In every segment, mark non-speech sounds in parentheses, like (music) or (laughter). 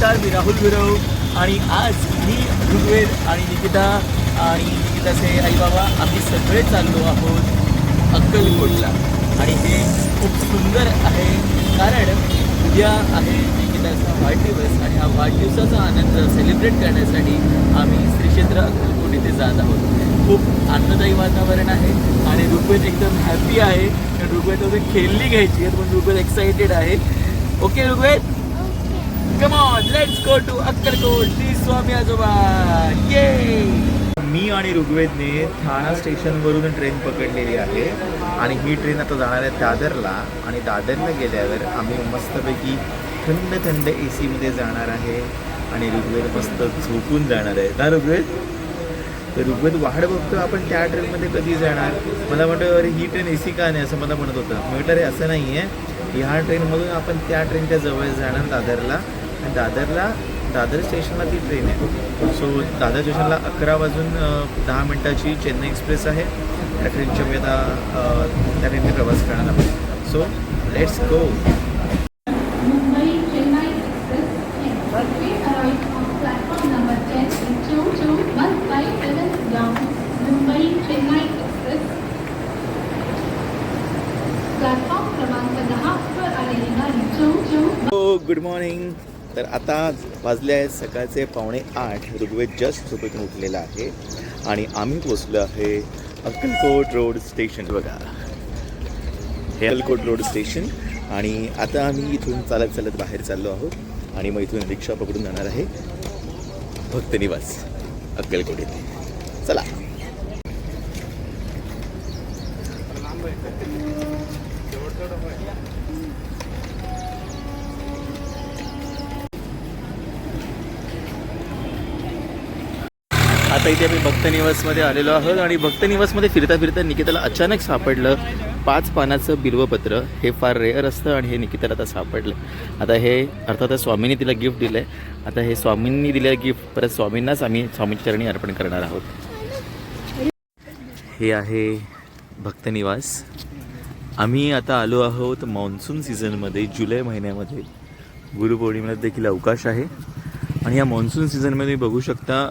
नमस्कार मी राहुल गुरव आणि आज मी ऋग्वेद आणि निकिता आणि निकिताचे आई बाबा आम्ही सगळे चाललो आहोत अक्कलकोटला. आणि हे खूप सुंदर आहे कारण उद्या आहे निकिताचा वाढदिवस आणि हा वाढदिवसाचा आनंद सेलिब्रेट करण्यासाठी आम्ही श्री क्षेत्र अक्कलकोट इथे जात आहोत. खूप आनंददायी वातावरण आहे आणि ऋग्वेद एकदम हॅपी आहे. कारण ऋग्वेद वगैरे खेळली घ्यायची आहे पण ऋग्वेद एक्साइटेड आहे. Okay Rigved? Come on let's go to Akkalkot Shri Swami आजोबा ये मी आणि ऋग्वेदने ठाणा स्टेशनवरून ट्रेन पकडलेली आहे आणि ही ट्रेन आता जाणार आहे दादरला आणि दादरला गेल्यावर आम्ही मस्तपैकी थंड थंड ए सीमध्ये जाणार आहे आणि ऋग्वेद मस्त झोपून जाणार आहे. ना ऋग्वेद? तर ऋग्वेद वाढ बघतो आपण त्या ट्रेनमध्ये कधी जाणार. मला म्हणतो अरे ही ट्रेन ए सी का नाही? असं मला म्हणत होतं. मी म्हटलं अरे असं नाही आहे ह्या ट्रेनमधून आपण त्या ट्रेनच्या जवळ जाणार दादरला आणि दादरला दादर स्टेशनला ती ट्रेन आहे. सो दादर स्टेशनला अकरा वाजून दहा मिनटाची चेन्नई एक्सप्रेस आहे. त्या ट्रेनच्या मी आता त्या ट्रेनने प्रवास करणार आहोत. So let's go Mumbai Chennai Express train. Train arrives on platform number 10 in 22157 down Mumbai Chennai Express. Platform क्रमांक 10 वर आलेली गाडी चौ चौ गुड मॉर्निंग तर आता वाजले आहेत सकाळचे पावणे आठ. ऋग्वेद जस्ट झोपेतून उठलेला आहे आणि आम्ही पोचलो आहे अक्कलकोट रोड स्टेशन. बघा. हे अक्कलकोट रोड स्टेशन आणि आता आम्ही इथून चालत चालत बाहेर चाललो आहोत आणि मग इथून रिक्षा पकडून जाणार आहे भक्त निवास अक्कलकोट येथे. चला. आता इथे आम्ही भक्तनिवासमध्ये आलेलो आहोत आणि भक्तनिवासमध्ये फिरता फिरता निकिताला अचानक सापडलं. पाच पानाचं बिल्वपत्र. हे फार रेअर असतं आणि हे निकिताला आता सापडलं. आता हे अर्थात स्वामींनी तिला गिफ्ट दिलं आहे आता हे स्वामींनी दिलेलं गिफ्ट परत स्वामींनाच आम्ही स्वामींच्या चरणी अर्पण करणार आहोत. हे आहे भक्तनिवास आम्ही आता आलो आहोत मान्सून सीझनमध्ये जुलै महिन्यामध्ये. गुरुपौर्णिमेला देखील अवकाश आहे. आणि या मान्सून सीझनमध्ये बघू शकता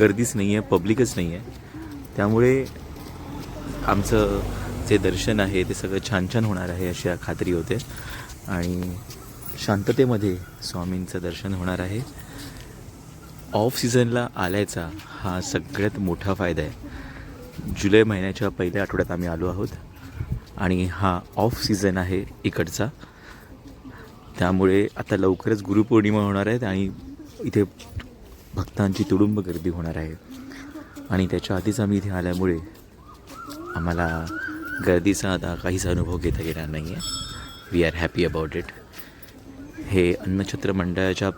गर्दीच नाही आहे पब्लिकच नाही आहे त्यामुळे आमचं जे दर्शन आहे ते सगळं छान छान होणार आहे अशी खात्री होते. आणि शांततेमध्ये स्वामींचं दर्शन होणार आहे. ऑफ सीझनला आल्याचा हा सगळ्यात मोठा फायदा आहे. जुलै महिन्याच्या पहिल्या आठवड्यात आम्ही आलो आहोत. आणि हा ऑफ सीझन आहे इकडचा. त्यामुळे आता लवकरच गुरुपौर्णिमा होणार आहेत आणि इथे भक्तांची तुडुंब गर्दी होणार आहे. आणि त्याच्या आधीच आम्ही इथे आल्यामुळे आम्हाला गर्दीचा आता काहीच अनुभव घेता येणार नाही आहे we are happy about it हे अन्नछत्र मंडळाच्या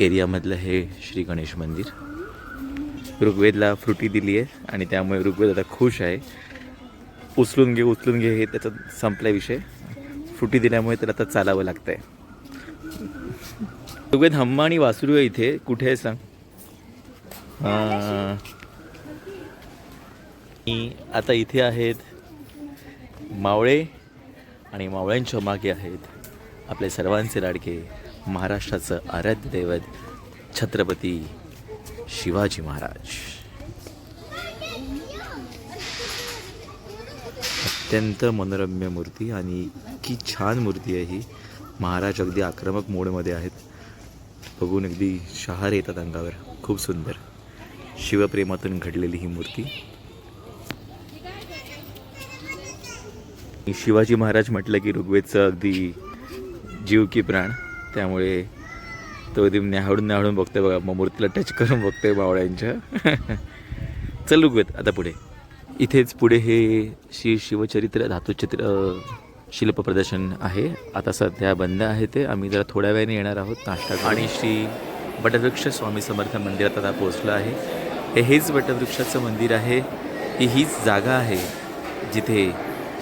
एरियामधलं हे श्री गणेश मंदिर. ऋग्वेदला फ्रुटी दिली आहे आणि त्यामुळे ऋग्वेद आता खुश आहे. उचलून घे उचलून घे हे त्याचा संपला विषय. फ्रुटी दिल्यामुळे त्याला आता चालावं लागतं आहे ऋग्वेद हम्मा आणि वासरू आहे इथे. कुठे आहे सांग? आता इथे आहेत. मावळे आणि मावळ्यांच्या मागे आहेत. आपले सर्वांचे लाडके महाराष्ट्राचं आराध्य दैवत छत्रपती शिवाजी महाराज. अत्यंत मनोरम्य मूर्ती आणि इतकी छान मूर्ती आहे ही. महाराज अगदी आक्रमक मोडमध्ये आहेत. बघून अगदी शहार येतात अंगावर. खूप सुंदर. शिवप्रेमातून घडलेली ही मूर्ती. शिवाजी महाराज म्हटलं की ऋग्वेदचं अगदी जीव की प्राण. त्यामुळे तो अगदी न्याहाळून न्याहाळून बघतोय बघा. मग मूर्तीला टच करून बघतोय बावळ्यांच्या. (laughs) चल ऋग्वेद आता पुढे. इथेच पुढे हे श्री शिवचरित्र धातुचित्र शिल्प प्रदर्शन आहे. आता सध्या बंद आहे ते. आम्ही जरा थोड्या वेळाने येणार आहोत. नाश्ता. आणि श्री वटवृक्ष स्वामी समर्थ मंदिरात आता पोहोचलं आहे. हे हेच वटवृक्षाचं मंदिर आहे. ही हीच जागा आहे जिथे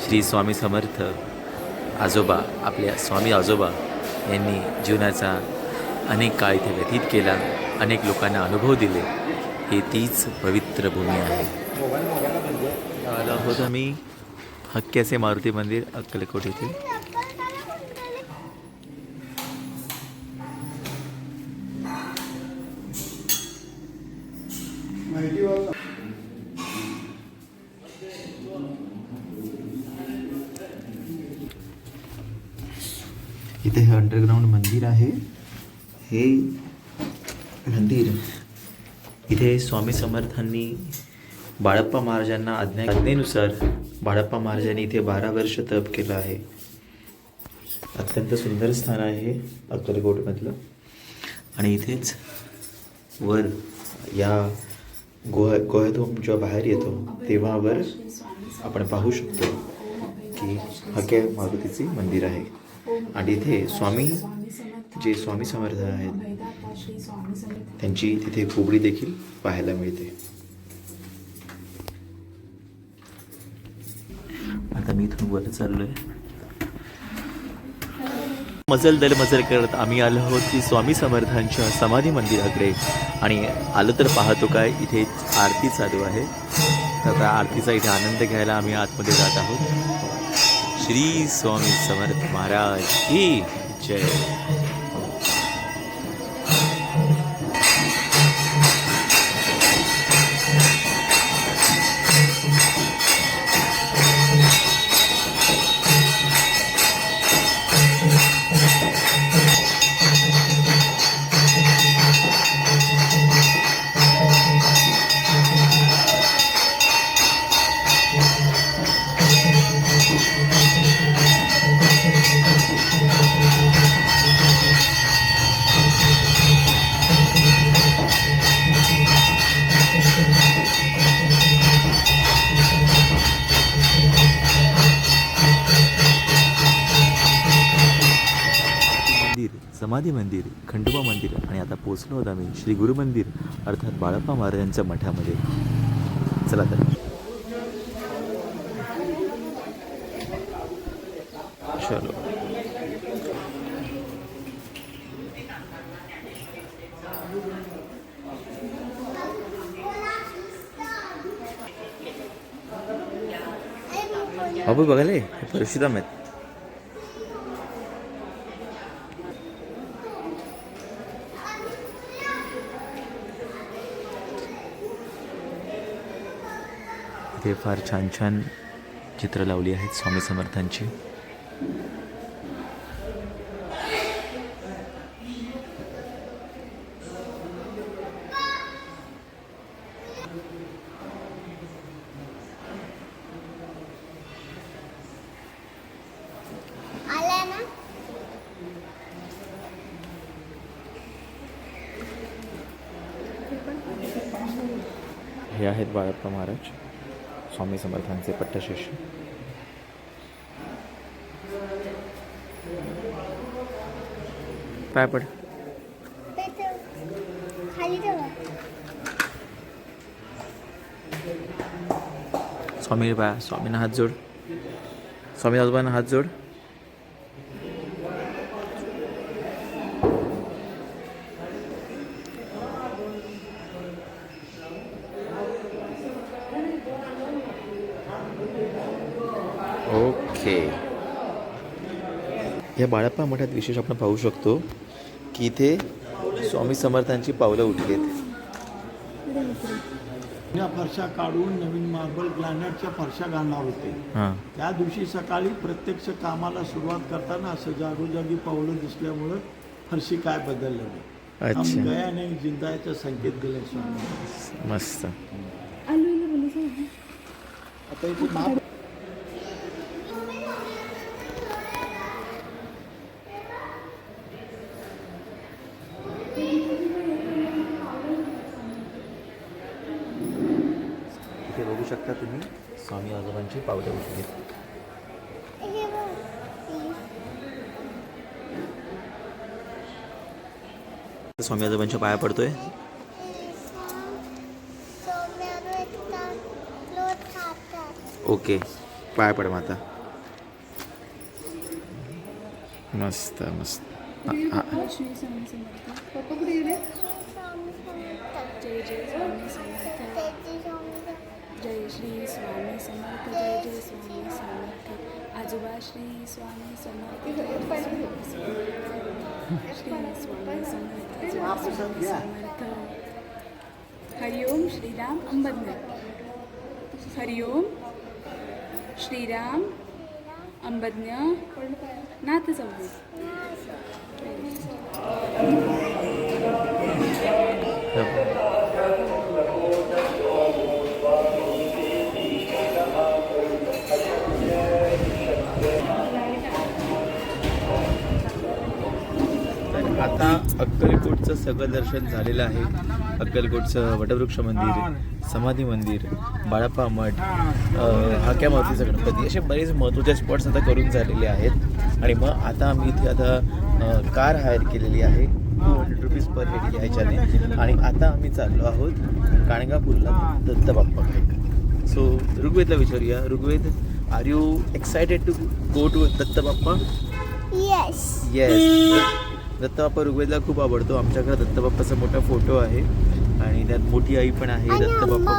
श्री स्वामी समर्थ आजोबा आपल्या स्वामी आजोबा यांनी जीवनाचा अनेक काळ इथे व्यतीत केला अनेक लोकांना अनुभव दिले. ही तीच पवित्र भूमी आहे. आलो आहोत आम्ही. हक्क्याचे मारुती मंदिर अक्कलकोट येथे. इथे हे अंडरग्राऊंड मंदिर आहे. हे मंदिर. इथे स्वामी समर्थांनी बाळप्पा महाराजांना आज्ञा आज्ञेनुसार बाळप्पा महाराजांनी इथे बारा वर्ष तप केलं आहे. अत्यंत सुंदर स्थान आहे अक्कलकोटमधलं. आणि इथेच वर या गोह गोह्यातून जेव्हा बाहेर येतो तेव्हा वर आपण पाहू शकतो की हके मारुतीचे मंदिर आहे. आणि इथे स्वामी जे स्वामी समर्थ आहेत त्यांची तिथे खोबडी देखील पाहायला मिळते. आता मी इथून वर चाललोय. मजल दल मजल करत आम्ही आलो आहोत की स्वामी समर्थांच्या समाधी मंदिराकडे. आणि आलं तर पाहतो काय इथे आरती चालू आहे. तर त्या आरतीचा इथे आनंद घ्यायला आम्ही आतमध्ये जात आहोत. श्री स्वामी समर्थ महाराज की जय. पोचलो आहोत आम्ही. श्री गुरु मंदिर अर्थात बाळप्पा महाराजांच्या मठामध्ये. चला तर. चलो. अबू बघाले परशुराम आहेत. इथे फार छान छान चित्र लावली आहेत स्वामी समर्थांची. हे आहेत बाळप्पा महाराज. स्वामी समर्थांचे पट्टशिष्य. पाय पड. स्वामी बा स्वामींना हात जोड. स्वामी आजोबांना हात जोड ओके या बाळप्पा मठात विशेष आपण पाहू शकतो की इथे स्वामी समर्थांची पावलं उठली आहेत. जुन्या फरशा काढून नवीन मार्बल ग्रॅनाइटच्या फरशा घालणार होते. हां. त्या दिवशी सकाळी प्रत्यक्ष कामाला सुरुवात करताना असं जागोजागी पावलं दिसल्यामुळं फरशी काय बदललं नाही. अच्छा. हम गया नाही जिंदायचा संकेत दिले स्वामी. मस्त. आता इथे महा इथे बघू शकता तुम्ही स्वामी आजोबांची पावलं उठली हे बघ. स्वामी आजोबांच्या पाया पडतोय ओके पाया पड माता मस्त मस्त स्वामी समर्थ. जय जय स्वामी समर्थ. जय श्री स्वामी समर्थ जय जय स्वामी समर्थ आजोबा श्री स्वामी समर्थ श्री स्वामी समर्थ समर्थ हरिओम श्रीराम अंबदने हरिओम श्रीराम अंबज्ञ नाथ चौधरी आता अक्कलकोटचं सगळं दर्शन झालेलं आहे. अक्कलकोटचं वटवृक्ष मंदिर समाधी मंदिर बाळाप्पा मठ हाक्या मारुतीचा गणपती असे बरेच महत्त्वाचे स्पॉट्स आता करून झालेले आहेत. आणि मग आता आम्ही इथे आता कार हायर केलेली आहे. Two hundred rupees per head ह्याच्याने आणि आता आम्ही चाललो आहोत काणगापूरला दत्तबाप्पाकडे सो ऋग्वेदला विचारूया. Rigved are you excited to go to Dattabappa? Yes yes Dattabappa ऋग्वेदला खूप आवडतो. आमच्याकडे दत्तबाप्पाचा मोठा फोटो आहे आणि त्यात मोठी आई पण आहे दत्तबाप्पा.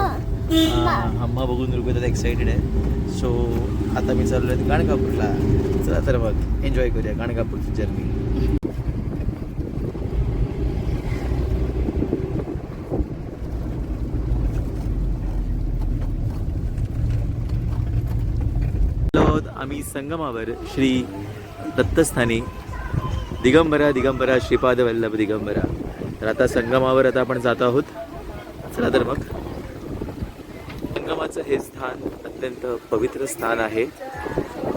अम्मा. बघून ऋग्वेदात एक्साइटेड आहे. सो आता मी चाललो आहे गाणगापूरला. चला तर मग एन्जॉय करूया गाणगापूरची जर्नी आम्ही संगमावर श्री दत्तस्थानी. दिगंबरा दिगंबरा श्रीपाद वल्लभ दिगंबरा. तर आता संगमावर आता आपण जात आहोत. चला तर मग. संगमाचं हे स्थान अत्यंत पवित्र स्थान आहे.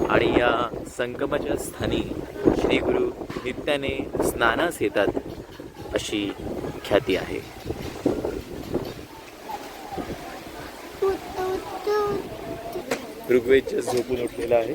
आणि या संगमाच्या स्थानी श्री गुरु नित्याने स्नानास येतात अशी ख्याती आहे. ऋग्वेदच्या झोपून उठलेला आहे.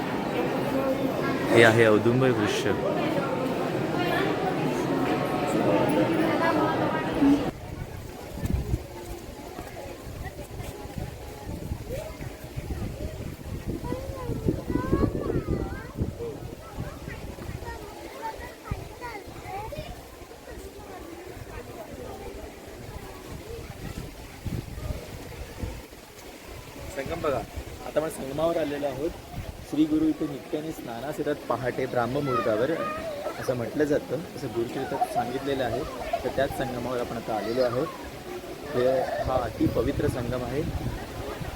हे आहे औदुंबर दृश्य संगम बघा आता आपण संगमावर आलेलो आहोत श्री गुरु इथे नित्याने येतात पहाटे ब्राह्ममुहूर्तावर असं म्हटलं जातं असं गुरुचरित्रात सांगितलेलं आहे. तर त्याच संगमावर आपण आता आलेलो आहोत. हे हा अति पवित्र संगम आहे.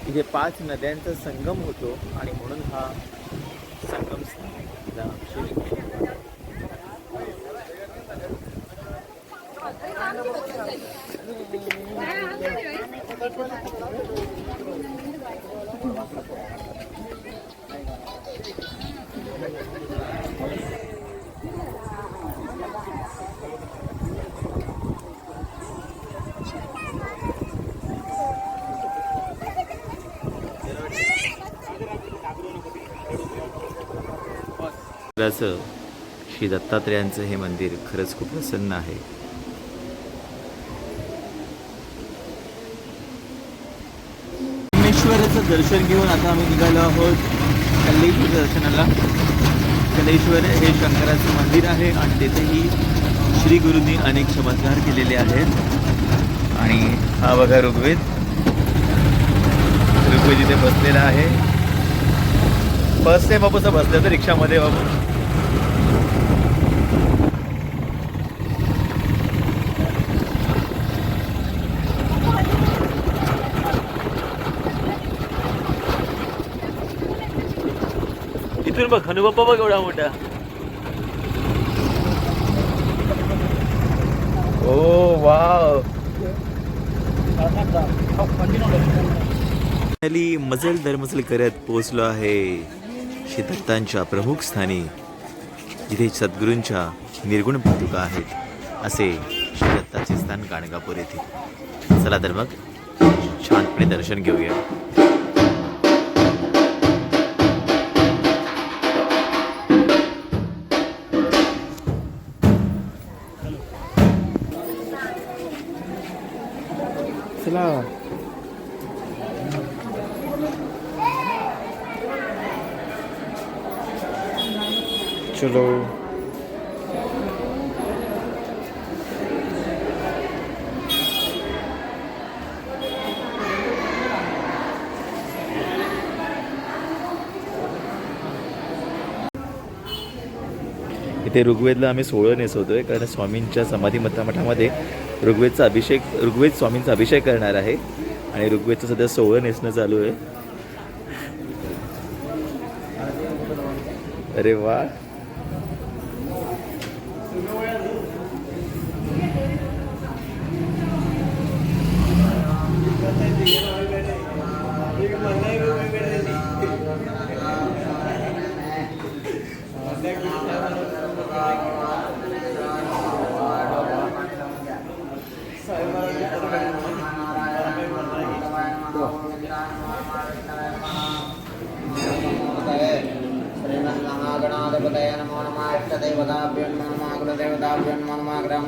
इथे पाच नद्यांचा संगम होतो आणि म्हणून हा संगम स्थान श्री दत्तात्रेयांचं हे मंदिर खरंच खूप प्रसन्न आहे. परमेश्वराचं दर्शन घेऊन आता आम्ही निघालो आहोत. कल्लेश्वर दर्शनाला. कलेश्वर हे शंकराचं मंदिर आहे आणि तेथेही श्री गुरूंनी अनेक चमत्कार केलेले आहेत. आणि हा बघा ऋग्वेद. ऋग्वेद इथे बसलेला आहे. बस आहे बाबूचं बसलं तर रिक्षामध्ये बाबू. इथून बघ हनुबाप्पा बघ एवढा मोठा ओ वाव खाली मजल दरमजल करत पोहोचलो आहे श्री दत्तांच्या प्रमुख स्थानी जिथे सद्गुरूंच्या निर्गुण पादुका आहेत असे श्री दत्ताचे स्थान गाणगापूर येथे. चला तर मग छानपणे दर्शन घेऊया. चलो। इथे ऋग्वेदला आम्ही सोहळं नेसवतोय कारण स्वामींच्या समाधी मठा मठामध्ये ऋग्वेदचा अभिषेक ऋग्वेद स्वामींचा अभिषेक करणार आहे आणि ऋग्वेदचं सध्या सोहळं नेसणं चालू आहे. अरे वा.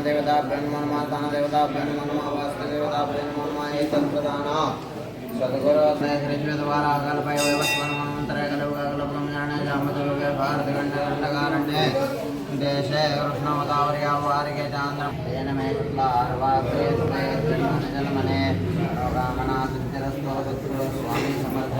దేవతాభ్య నమ నమ ధన దేవతాభ్య నమ నమ వాస్తు దేవతాభ్య నమ నమ ఏతత్ప్రధాన సద్గురు స్నేహితులపై వైవస్వరమంతరేకలుగల బ్రహ్మణ్య జామతులుగే భారతగండ గండకారణ్యే దేశే కృష్ణవతావర్యావారికే చాంద్రం తేన మే శుక్ల అర్వాగ్రే సుమే జన్మనే రామనాథ స్వామి సమర్థ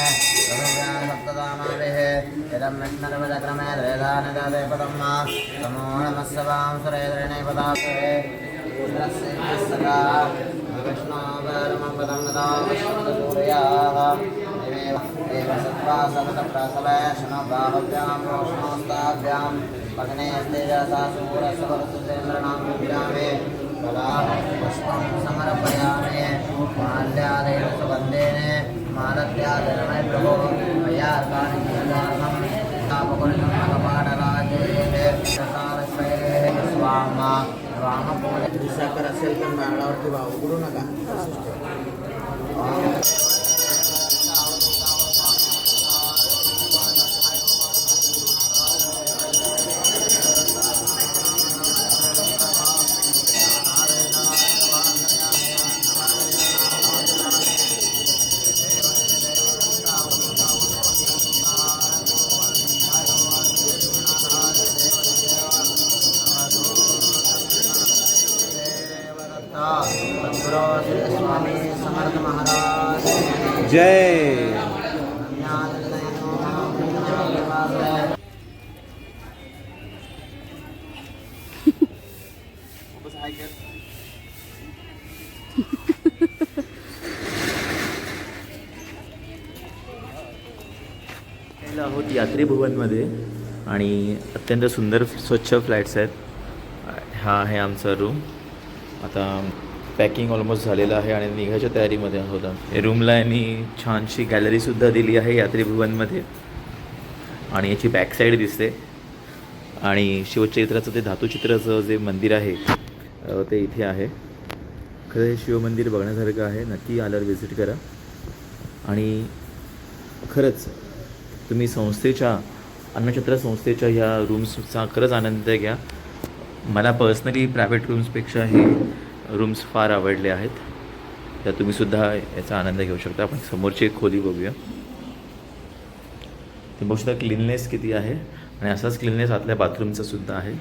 द्वेदानिदे पदं मा नमो नमः सवां सुरेन्द्रणे पदापे विष्णोपरमपदं गदा विष्णुसूर्याः दिवेव देव सत्त्वा सततप्रसवेशनो बाहुभ्यां रोष्णोस्ताभ्यां भग्ने तेजसा सूरसवरसुतेन्द्रणां विद्यामे कदा पुष्पं समर्पयामि माल्यादेन सुगन्धेन मालत्यादिनमय प्रभो मया कानि कीर्तनं तापकुलपाठराजेन स्वामा रामपूजा साखर असेल पण नारळावरती भाव उघडू नका जय। आहोत यात्री भुवनमध्ये आणि अत्यंत सुंदर स्वच्छ फ्लॅट्स आहेत. हा आहे आमचा रूम आता पॅकिंग ऑलमोस्ट झालेलं आहे आणि निघायच्या तयारीमध्ये आहोत रूमला यांनी छानशी गॅलरीसुद्धा दिली आहे यात्री भुवनमध्ये. आणि याची बॅकसाईड दिसते. आणि शिवचरित्राचं ते धातुचित्राचं जे मंदिर आहे ते इथे आहे. खरं हे शिवमंदिर बघण्यासारखं आहे. नक्की आल्यावर व्हिजिट करा. आणि खरंच तुम्ही संस्थेच्या अन्नछत्र संस्थेच्या ह्या रूम्सचा खरंच आनंद घ्या. मला पर्सनली प्रायव्हेट रूम्सपेक्षा हे रूम्स फार आवडले आहेत. तर तुम्हीसुद्धा याचा आनंद घेऊ शकता. आपण समोरची एक खोली बघूया. ते बघू शकता क्लिननेस किती आहे? आणि असाच क्लिननेस आतल्या बाथरूमचा सुद्धा आहे.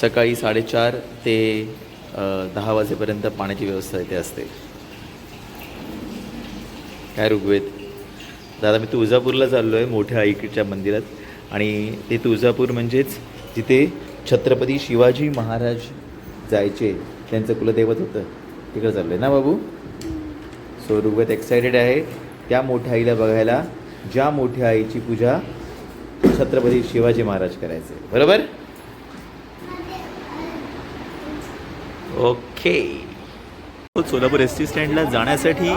सकाळी साडेचार ते दहा वाजेपर्यंत पाण्याची व्यवस्था इथे असते. काय ऋग्वेद? दादा मी तुळजापूरला चाललो आहे मोठ्या आईकडच्या मंदिरात. आणि ते तुळजापूर म्हणजेच जिथे छत्रपती शिवाजी महाराज जायचे त्यांचं कुलदैवत होतं. तिकडं चाललं आहे ना बाबू? सो रुगत एक्सायटेड आहे. त्या मोठ्या आईला बघायला ज्या मोठ्या आईची पूजा छत्रपती शिवाजी महाराज करायचे. बरोबर? ओके सोलापूर एस टी स्टँडला जाण्यासाठी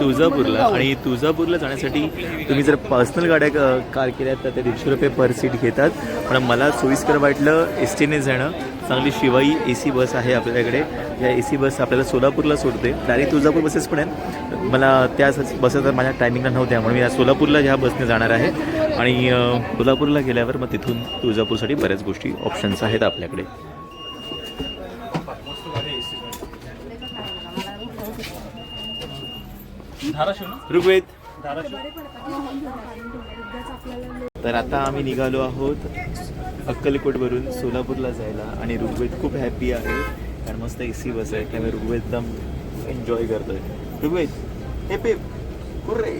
तुळजापूरला आणि तुळजापूरला जाण्यासाठी तुम्ही जर पर्सनल गाड्या क- कार केल्या तर ते दीडशे रुपये पर सीट घेतात. पण मला सोयीस्कर वाटलं एस टीने जाणं. चांगली शिवाई ए सी बस आहे आपल्याकडे. या ए सी बस आपल्याला सोलापूरला सोडते. डायरेक्ट तुळजापूर बसेस पण आहेत. मला त्या बसेस माझ्या टायमिंगला नव्हत्या म्हणून मी या सोलापूरला ह्या बसने जाणार आहे. आणि सोलापूरला गेल्यावर मग तिथून तुळजापूरसाठी बऱ्याच गोष्टी ऑप्शन्स आहेत आपल्याकडे. ऋग्वेद. तर आता आम्ही निघालो आहोत अक्कलकोटवरून सोलापूरला जायला आणि ऋग्वेद खूप हॅपी आहे. कारण मस्त ए सी बस आहे त्यामुळे ऋग्वेद एकदम एन्जॉय करतोय. ऋग्वेद हे पे कुर्रे.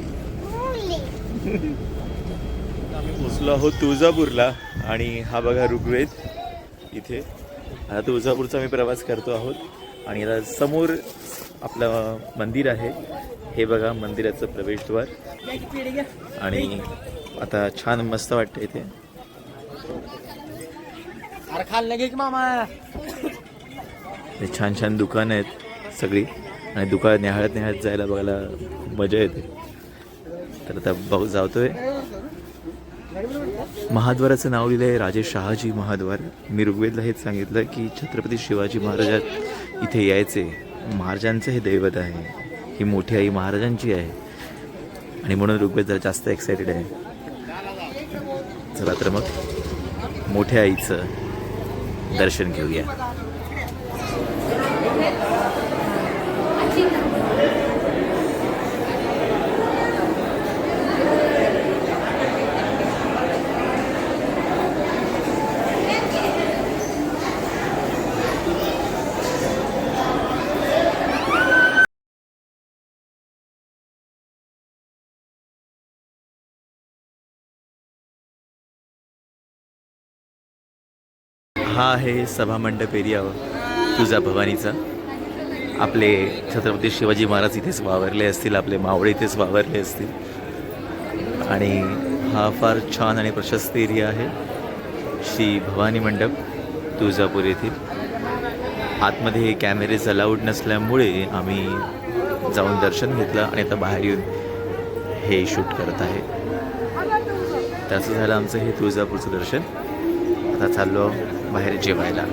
पोचलो आहोत तुळजापूरला आणि हा बघा ऋग्वेद इथे. आता तुळजापूरचा मी प्रवास करतो आहोत आणि आता समोर आपलं मंदिर आहे. हे बघा मंदिराचं प्रवेशद्वार. आणि आता छान मस्त वाटतं इथे. हे छान छान दुकानं आहेत सगळी. आणि दुकान निहाळत निहाळत जायला बघायला खूप मजा येते. तर आता भाऊ जातोय. महाद्वाराचं नाव लिहिलं आहे राजे शहाजी महाद्वार. मी ऋग्वेदला हेच सांगितलं की छत्रपती शिवाजी महाराजात इथे यायचे. महाराजांचं हे दैवत आहे. ही मोठी आई महाराजांची आहे. आणि म्हणून ऋग्वेद जरा जास्त एक्सायटेड आहे. चला तर मग मोठ्या आईचं दर्शन घेऊया. हा आहे सभामंडप एरिया तुझा भवानीचा. आपले छत्रपती शिवाजी महाराज इथेच वावरले असतील आपले मावळे इथेच वावरले असतील. आणि हा फार छान आणि प्रशस्त एरिया आहे. श्री भवानी मंडप तुळजापूर येथील. आतमध्ये कॅमेरेज अलाउड नसल्यामुळे आम्ही जाऊन दर्शन घेतलं आणि आता बाहेर येऊन हे शूट करत आहे. त्याचं झालं आमचं हे तुळजापूरचं दर्शन. आता चाललो बाहेर जेवायला.